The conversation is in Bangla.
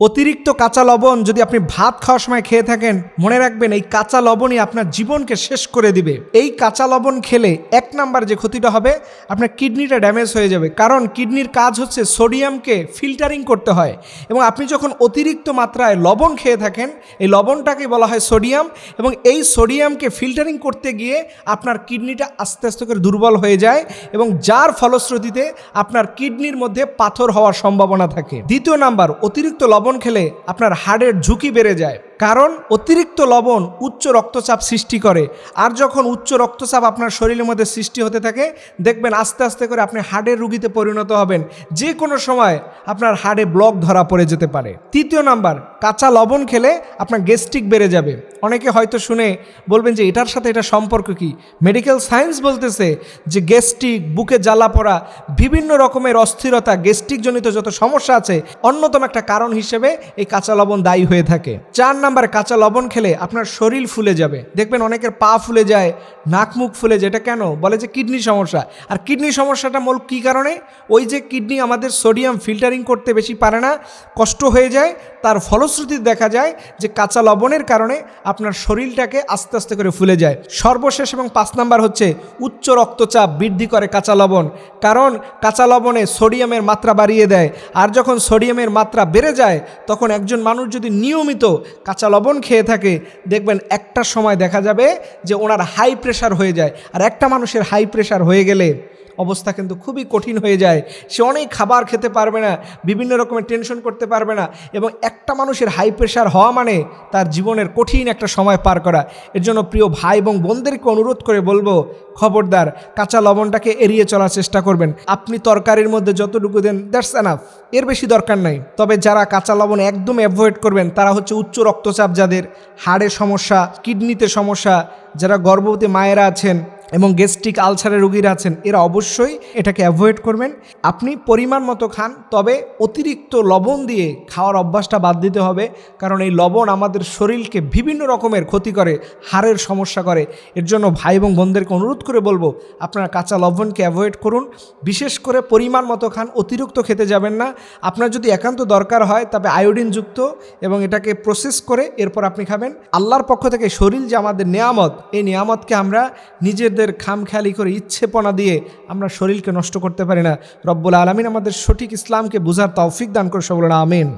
অতিরিক্ত কাঁচা লবণ যদি আপনি ভাত খাওয়ার সময় খেয়ে থাকেন, মনে রাখবেন এই কাঁচা লবণই আপনার জীবনকে শেষ করে দিবে। এই কাঁচা লবণ খেলে এক নাম্বার যে ক্ষতিটা হবে, আপনার কিডনিটা ড্যামেজ হয়ে যাবে। কারণ কিডনির কাজ হচ্ছে সোডিয়ামকে ফিল্টারিং করতে হয় এবং আপনি যখন অতিরিক্ত মাত্রায় লবণ খেয়ে থাকেন, এই লবণটাকে বলা হয় সোডিয়াম এবং এই সোডিয়ামকে ফিল্টারিং করতে গিয়ে আপনার কিডনিটা আস্তে আস্তে করে দুর্বল হয়ে যায় এবং যার ফলশ্রুতিতে আপনার কিডনির মধ্যে পাথর হওয়ার সম্ভাবনা থাকে। দ্বিতীয় নাম্বার, অতিরিক্ত লবণ খেলে আপনার হার্টের ঝুঁকি বেড়ে যায়। কারণ অতিরিক্ত লবণ উচ্চ রক্তচাপ সৃষ্টি করে। আর যখন উচ্চ রক্তচাপ আপনার শরীরের মধ্যে সৃষ্টি হতে থাকে, দেখবেন আস্তে আস্তে করে আপনি হার্টের রুগীতে পরিণত হবেন। যে কোনো সময় আপনার হার্টে ব্লক ধরা পড়ে যেতে পারে। তৃতীয় নাম্বার, কাঁচা লবণ খেলে আপনার গেস্ট্রিক বেড়ে যাবে। অনেকে হয়তো শুনে বলবেন যে, এটার সাথে এটা সম্পর্ক কি? মেডিকেল সায়েন্স বলতেছে যে গেস্ট্রিক বুকে জ্বালা পড়া, বিভিন্ন রকমের অস্থিরতা গেস্ট্রিক জনিত যত সমস্যা আছে, অন্যতম একটা কারণ হিসেবে এই কাঁচা লবণ দায়ী হয়ে থাকে। চার কাঁচা লবণ খেলে আপনার শরীর ফুলে যাবে। দেখবেন অনেকের পা ফুলে যায়, নাক মুখ ফুলে যায়। এটা কেন? বলে যে কিডনি সমস্যা। আর কিডনি সমস্যাটা মূল কী কারণে? ওই যে কিডনি আমাদের সোডিয়াম ফিল্টারিং করতে বেশি পারে না, কষ্ট হয়ে যায়, তার ফলশ্রুতি দেখা যায় যে কাঁচা লবণের কারণে আপনার শরীরটাকে আস্তে আস্তে করে ফুলে যায়। সর্বশেষ এবং পাঁচ নাম্বার হচ্ছে উচ্চ রক্তচাপ বৃদ্ধি করে কাঁচা লবণ। কারণ কাঁচা লবণে সোডিয়ামের মাত্রা বাড়িয়ে দেয়। আর যখন সোডিয়ামের মাত্রা বেড়ে যায়, তখন একজন মানুষ যদি নিয়মিত কাঁচা লবণ খেয়ে থাকে, দেখবেন একটা সময় দেখা যাবে যে ওনার হাই প্রেশার হয়ে যায়। আর একটা মানুষের হাই প্রেশার হয়ে গেলে অবস্থা কিন্তু খুবই কঠিন হয়ে যায়। সে অনেক খাবার খেতে পারবে না, বিভিন্ন রকমের টেনশন করতে পারবে না এবং একটা মানুষের হাই প্রেশার হওয়া মানে তার জীবনের কঠিন একটা সময় পার করা। এর জন্য প্রিয় ভাই এবং বোনদেরকে অনুরোধ করে বলব, খবরদার, কাঁচা লবণটাকে এড়িয়ে চলার চেষ্টা করবেন। আপনি তরকারির মধ্যে যতটুকু দেন দ্যাটস এনাফ এর বেশি দরকার নাই। তবে যারা কাঁচা লবণ একদম অ্যাভয়েড করবেন, তারা হচ্ছে উচ্চ রক্তচাপ যাদের, হাড়ের সমস্যা কিডনিতে সমস্যা, যারা গর্ভবতী মায়েরা আছেন এবং গ্যাস্ট্রিক আলসারের রুগীরা আছেন, এরা অবশ্যই এটাকে অ্যাভয়েড করবেন। আপনি পরিমাণ মতো খান, তবে অতিরিক্ত লবণ দিয়ে খাওয়ার অভ্যাসটা বাদ দিতে হবে, কারণ এই লবণ আমাদের শরীরকে বিভিন্ন রকমের ক্ষতি করে, হাড়ের সমস্যা করে। এর জন্য ভাই এবং বোনদেরকে অনুরোধ করে বলব, আপনারা কাঁচা লবণকে অ্যাভয়েড করুন। বিশেষ করে পরিমাণ মতো খান, অতিরিক্ত খেতে যাবেন না। আপনার যদি একান্ত দরকার হয়, তবে আয়োডিনযুক্ত এবং এটাকে প্রসেস করে এরপর আপনি খাবেন। আল্লাহর পক্ষ থেকে শরীর যে আমাদের নেয়ামত, এই নিয়ামতকে আমরা নিজেদের খামখেয়ালি করে ইচ্ছেপনা দিয়ে আমরা শরীরকে নষ্ট করতে পারি না। রব্বুল আলমিন আমাদের সঠিক ইসলামকে বোঝার তৌফিক দান করে সবল আমিন।